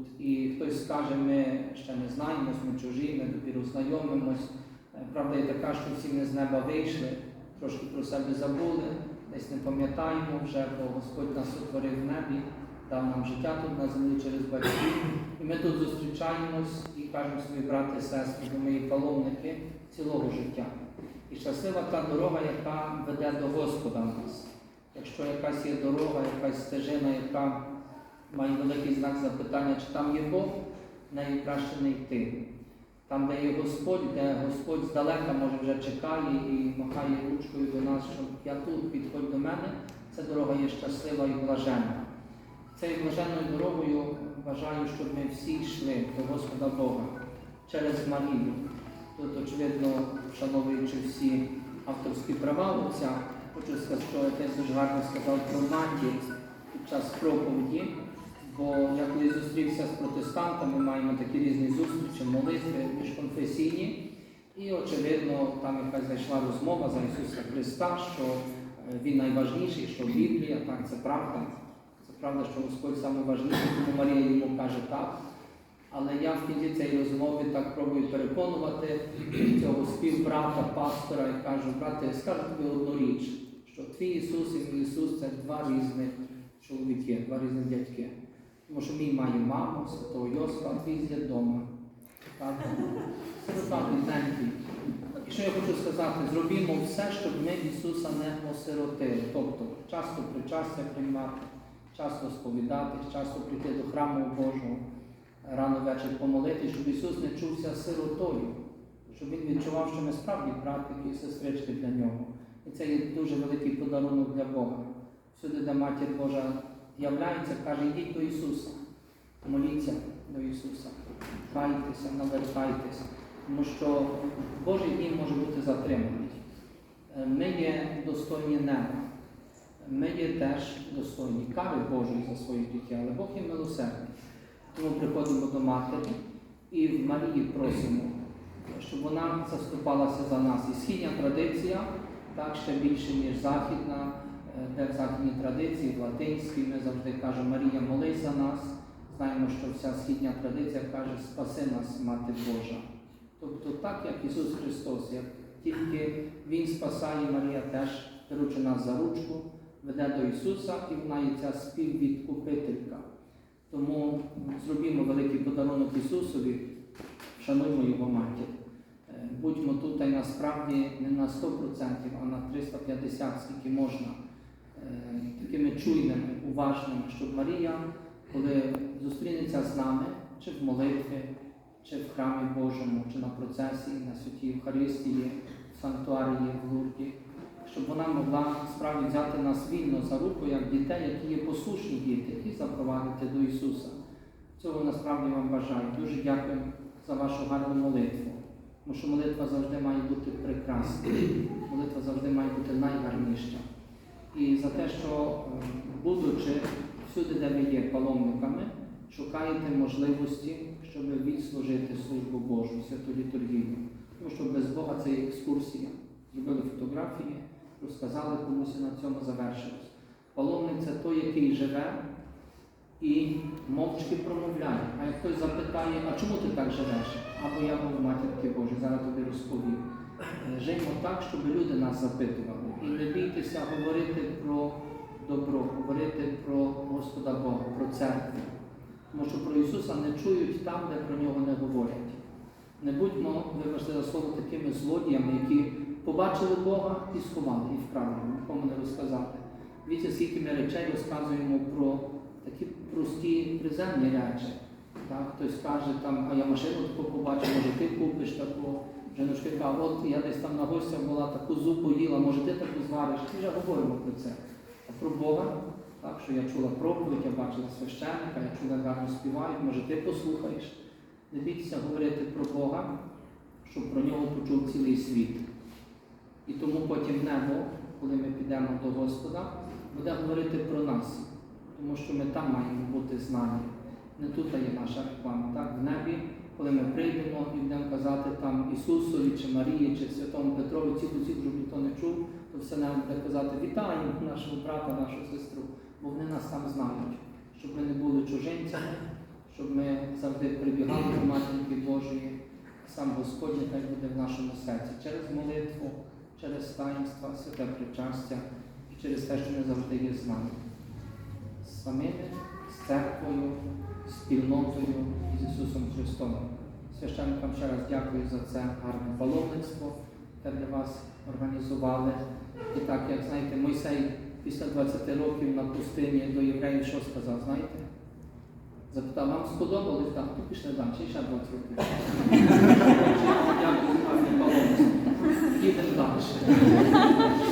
тут. І хтось скаже, ми ще не знаємось, ми чужі, ми допіру знайомимось. Е, Правда є така, що всі ми з неба вийшли, трошки про себе забули, десь не пам'ятаємо вже, бо Господь нас утворив в небі, дав нам життя тут на землі через батьків. І ми тут зустрічаємось і кажемо свої брати і сестри, бо ми є паломники цілого життя. І щаслива та дорога, яка веде до Господа нас. Якщо якась є дорога, якась стежина, яка має великий знак запитання, чи там є Бог, нею краще не йти. Там, де є Господь, де Господь здалека може вже чекає і махає ручкою до нас, що я тут, підходь до мене, ця дорога є щаслива і блаженна. Цією блаженною дорогою бажаю, щоб ми всі йшли до Господа Бога через Марію. Тут, очевидно, вшановуючи всі авторські права отця, хочу сказати, що отець дуже гарно сказав про матір під час проповіді. Бо я коли зустрівся з протестантами, маємо такі різні зустрічі, молитви міжконфесійні. І, очевидно, там якась зайшла розмова за Ісуса Христа, що е, Він найважніший, що Біблія, так, це правда. Це правда, що Господь найважніший, тому Марія йому каже так. Але я в кінці цієї розмови так пробую переконувати цього співбрата, пастора і кажу, брате, скажу тобі одну річ, що твій Ісус і мій Ісус це два різних чоловіки, два різних дядьки. Тому що мій має маму, святого Йосифа, а твій з вдома. І що я хочу сказати, зробімо все, щоб ми Ісуса не осиротили. Тобто часто причастя приймати, часто сповідатись, часто прийти до храму Божого, рано ввечері помолитись, щоб Ісус не чувся сиротою, щоб Він відчував, що ми справді братики і сестрички для нього. І це є дуже великий подарунок для Бога. Всюди, де Матір Божа являється, каже, йдіть до Ісуса, моліться до Ісуса, кайтеся, навертайтеся, тому що Божий дім може бути затриманий. Е, Ми є достойні неба. Ми є теж достойні кари Божої за свої дітей, але Бог є милосердний. Тому приходимо до Матері і в Марії просимо, щоб вона заступалася за нас. І східня традиція так ще більше, ніж західна, де в традиції, в латинській, ми завжди кажемо Марія, молись за нас. Знаємо, що вся східня традиція каже Спаси нас, Мати Божа. Тобто, так як Ісус Христос, як тільки Він спасає, Марія теж беручи нас за ручку, веде до Ісуса, і вона є ця співвідкупителька. Тому зробімо великий подарунок Ісусові, шануємо Його матір. Е, Будьмо тут та насправді не на 100%, а на 350, скільки можна, такими чуйними, уважними, щоб Марія, коли зустрінеться з нами, чи в молитві, чи в храмі Божому, чи на процесії, на святій Євхаристії, в санктуарії в Лурді, щоб вона могла справді взяти нас вільно за руку, як дітей, які є послушні діти, і запровадити до Ісуса. Цього насправді вам бажаю. Дуже дякую за вашу гарну молитву. Тому що молитва завжди має бути прекрасна, молитва завжди має бути найгарніша. І за те, що, е, будучи всюди, де ви є паломниками, шукаєте можливості, щоб відслужити службу Божу, святу літургію. Тому що без Бога це є екскурсія. Зробили фотографії, розказали комусь і на цьому завершилось. Паломник це той, який живе і мовчки промовляє. А як хтось запитає, а чому ти так живеш? Або я був матірки Божі, зараз тобі розповім. Живемо так, щоб люди нас запитували. І не бійтеся говорити про добро, говорити про Господа Бога, про церкву. Тому що про Ісуса не чують там, де про нього не говорять. Не будьмо, вибачте за слово, такими злодіями, які побачили Бога і сховали, і вкрали, нікому не розказати. Дивіться, скільки ми речей розказуємо про такі прості приземні речі. Так? Хтось каже, там, а я машину таку побачив, може ти купиш таку. Жіночки каже, от я десь там на гостях була, таку зупу їла, може ти таку звариш. І вже говоримо про це. Про Бога, так, що я чула проповідь, я бачила священника, я чула гарно співають, може ти послухаєш. Не бійтеся говорити про Бога, щоб про нього почув цілий світ. І тому потім небо, коли ми підемо до Господа, буде говорити про нас, тому що ми там маємо бути знані. Не тут є наша реклама. Так? В небі, коли ми прийдемо і будемо казати там Ісусові, чи Марії, чи Святому Петрові, ці усі, щоб ніхто не чув, то все нам буде казати вітаємо нашого брата, нашу сестру, бо вони нас там знають, щоб ми не були чужинцями, щоб ми завжди прибігали до Матінки Божої. Сам Господь нехай буде в нашому серці через молитву, через таїнства, святе причастя і через те, що ми завжди є з нами. Самими, з церквою, з спільнотою і з Ісусом Христом. Священникам ще раз дякую за це гарне паломництво, яке для вас організували. І так, як знаєте, Мойсей після 20 років на пустині до євреїв що сказав, знаєте? Запитав, вам сподобалось? Так, то пішли далі, ще 20 років. Дякую, гарне паломництво. Ідемо далі.